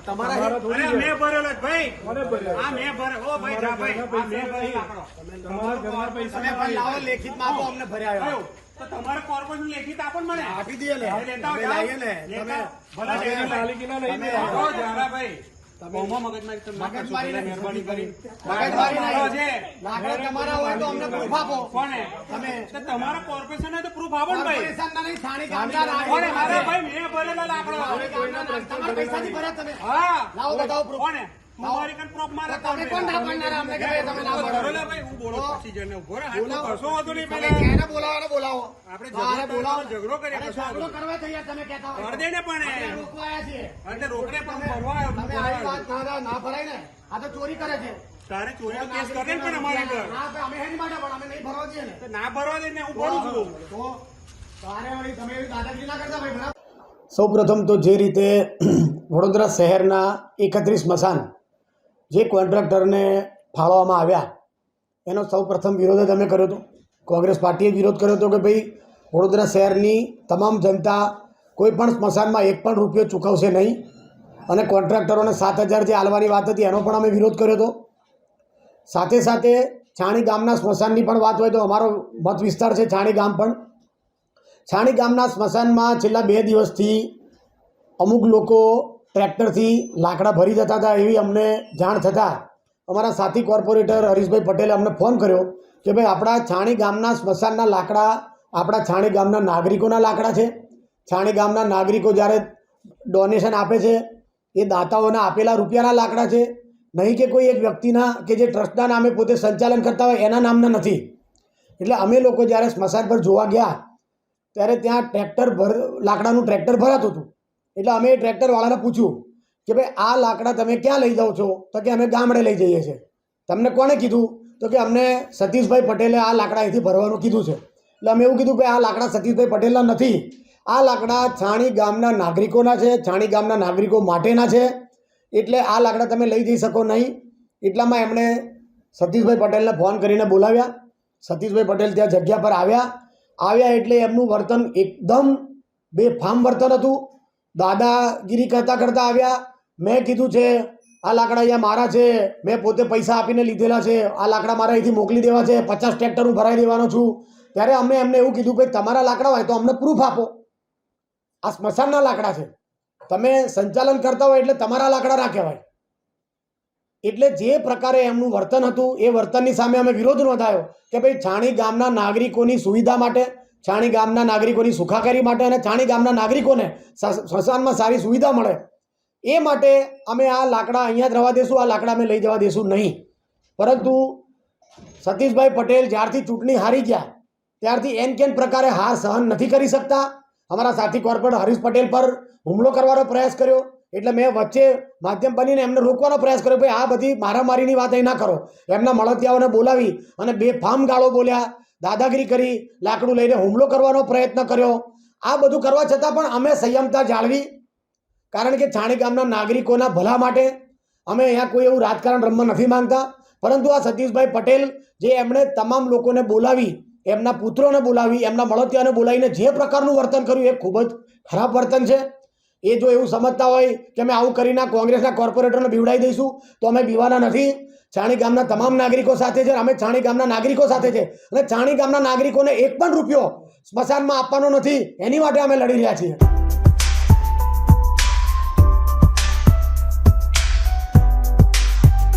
તમારા. મેં ભરેલો ભાઈ. કોને મેં ભરે ઓ ભાઈ જા ભાઈ. મેં ભરેલો તમારા પૈસા તમે પણ લાવો આપો અમને ભર્યા તો તમારે કોર્પોરેશન લેખિત આપો ને મને. આપી લેતા લાવીએ તમે. ભલે. આવો. તમારા કોર્પોરેશન તો પ્રૂફ આપો ને ભાઈ કોર્પોરેશનના નહીં, સ્થાનિક ગામના નાગરિકો કોને મારા ભાઈ મેં ભરેલો લાકડો હા. લાવો બતાવો. કોને ઝઘડો ઝઘડો કરવા તૈયાર તમે પણ રોકડે ભરવા ના ભરાય ને. આ તો ચોરી કરે છે. તારે ચોરીનો કેસ કરે પણ અમારી પર અમે હેડ માટે પણ અમે નહીં ભરવા દઈએ ને. ના ભરવા દે ને હું ભરું છું. તો તારે વળી તમે એવી દાદાગીરી ના કરતા ભાઈ બરાબર? સૌપ્રથમ તો જે રીતે વડોદરા શહેરના એકત્રીસ મસાન જે કોન્ટ્રાક્ટરને ફાળવવામાં આવ્યા એનો સૌપ્રથમ વિરોધ જ અમે કર્યો હતો. કોંગ્રેસ પાર્ટીએ વિરોધ કર્યો હતો કે ભાઈ વડોદરા શહેરની તમામ જનતા કોઈ પણ સ્મશાનમાં એક પણ રૂપિયો ચૂકવશે નહીં. અને કોન્ટ્રાક્ટરોને સાત હજાર જે આલવાની વાત હતી, એનો પણ અમે વિરોધ કર્યો હતો. સાથે સાથે છાણી ગામના સ્મશાનની પણ વાત હોય તો અમારો મત વિસ્તાર છે છાણી ગામ પણ. છાણી ગામના સ્મશાનમાં છેલ્લા બે દિવસથી અમુક લોકો ટ્રેક્ટરથી લાકડા ભરી જતા હતા એવી અમને જાણ થતાં અમારા સાથી કોર્પોરેટર હરીશભાઈ પટેલે અમને ફોન કર્યો કે ભાઈ આપણા છાણી ગામના સ્મશાનના લાકડા આપણા છાણી ગામના નાગરિકોના લાકડા છે. છાણી ગામના નાગરિકો જ્યારે ડોનેશન આપે છે એ દાતાઓના આપેલા રૂપિયાના લાકડા છે. નહીં કે કોઈ એક વ્યક્તિના કે જે ટ્રસ્ટના નામે પોતે સંચાલન કરતા હોય એના નામના નથી. એટલે અમે લોકો જ્યારે સ્મશાન પર જોવા ગયા, ત્યારે ત્યાં ટ્રેક્ટર ભર, લાકડાનું ટ્રેક્ટર ભરાતું હતું. એટલે અમે એ ટ્રેક્ટરવાળાને પૂછ્યું કે ભાઈ, આ લાકડા તમે ક્યાં લઈ જાઓ છો? તો કે, અમે ગામડે લઈ જઈએ છીએ. તમને કોણે કીધું? તો કે, અમને સતીશભાઈ પટેલે આ લાકડા અહીંથી ભરવાનું કીધું છે. એટલે અમે એવું કીધું કે આ લાકડા સતીશભાઈ પટેલના નથી. આ લાકડા છાણી ગામના નાગરિકોના છે, છાણી ગામના નાગરિકો માટેના છે. એટલે આ લાકડા તમે લઈ જઈ શકો નહીં. એટલામાં એમણે સતીશભાઈ પટેલને ફોન કરીને બોલાવ્યા. સતીશભાઈ પટેલ ત્યાં જગ્યા પર આવ્યા. આવ્યા એટલે એમનું વર્તન એકદમ બેફામ વર્તન હતું. દાદાગીરી કરતાં કરતાં આવ્યા. મેં કીધું છે, આ લાકડા અહીંયા મારા છે. મેં પોતે પૈસા આપીને લીધેલા છે. આ લાકડા મારા અહીંથી મોકલી દેવા છે. પચાસ ટ્રેક્ટર હું ભરાઈ દેવાનો છું. ત્યારે અમે એમને એવું કીધું કે તમારા લાકડા હોય તો અમને પ્રૂફ આપો. આ સ્મશાનના લાકડા છે. તમે સંચાલન કરતા હોય એટલે તમારા લાકડા રાખ્યા હોય. એટલે જે પ્રકારે એમનું વર્તન હતું, એ વર્તનની સામે અમે વિરોધ નોંધાયો કે ભાઈ છાણી ગામના નાગરિકોની સુવિધા માટે, છાણી ગામના નાગરિકોની સુખાકારી માટે અને છાણી ગામના નાગરિકોને સ્મશાનમાં સારી સુવિધા મળે. એ માટે અમે આ લાકડા અહીંયા જ રવા દેશું, આ લાકડા અમે લઈ જવા દેશું નહીં. પરંતુ સતીશભાઈ પટેલ જ્યારથી ચૂંટણી હારી ગયા ત્યારથી એન કેન પ્રકારે હાર સહન નથી કરી શકતા. અમારા સાથી કોર્પોરેટર હરીશ પટેલ પર હુમલો કરવાનો પ્રયાસ કર્યો. એટલે મેં વચ્ચે માધ્યમ બનીને એમને રોકવાનો પ્રયાસ કર્યો. ભાઈ, આ બધી મારામારીની વાત અહીં ના કરો. એમના મળતિયાઓને બોલાવી અને બે ફામ ગાળો બોલ્યા. દાદાગીરી કરી, લાકડું લઈને હુમલો કરવાનો પ્રયત્ન કર્યો. આ બધું કરવા છતાં પણ અમે સંયમતા જાળવી. કારણ કે છાણી ગામના નાગરિકોના ભલા માટે અમે અહીંયા કોઈ એવું રાજકારણ રમવા નથી માંગતા. પરંતુ આ સતીશભાઈ પટેલ જે એમણે તમામ લોકોને બોલાવી એમના પુત્રોને બોલાવી, એમના મળતિયાને બોલાવીને જે પ્રકારનું વર્તન કર્યું, એ ખૂબ જ ખરાબ વર્તન છે. એ જો એવું સમજતા હોય કે અમે આવું કરીને કોંગ્રેસના કોર્પોરેટરને બીવડાવી દઈશું, તો અમે બીવાના નથી. છાણી ગામના તમામ નાગરિકો સાથે છે અમે છાણી ગામના નાગરિકો સાથે છે. અને છાણી ગામના નાગરિકોને એક પણ રૂપિયો સ્મશાનમાં આપવાનો નથી. એની માટે અમે લડી રહ્યા છીએ.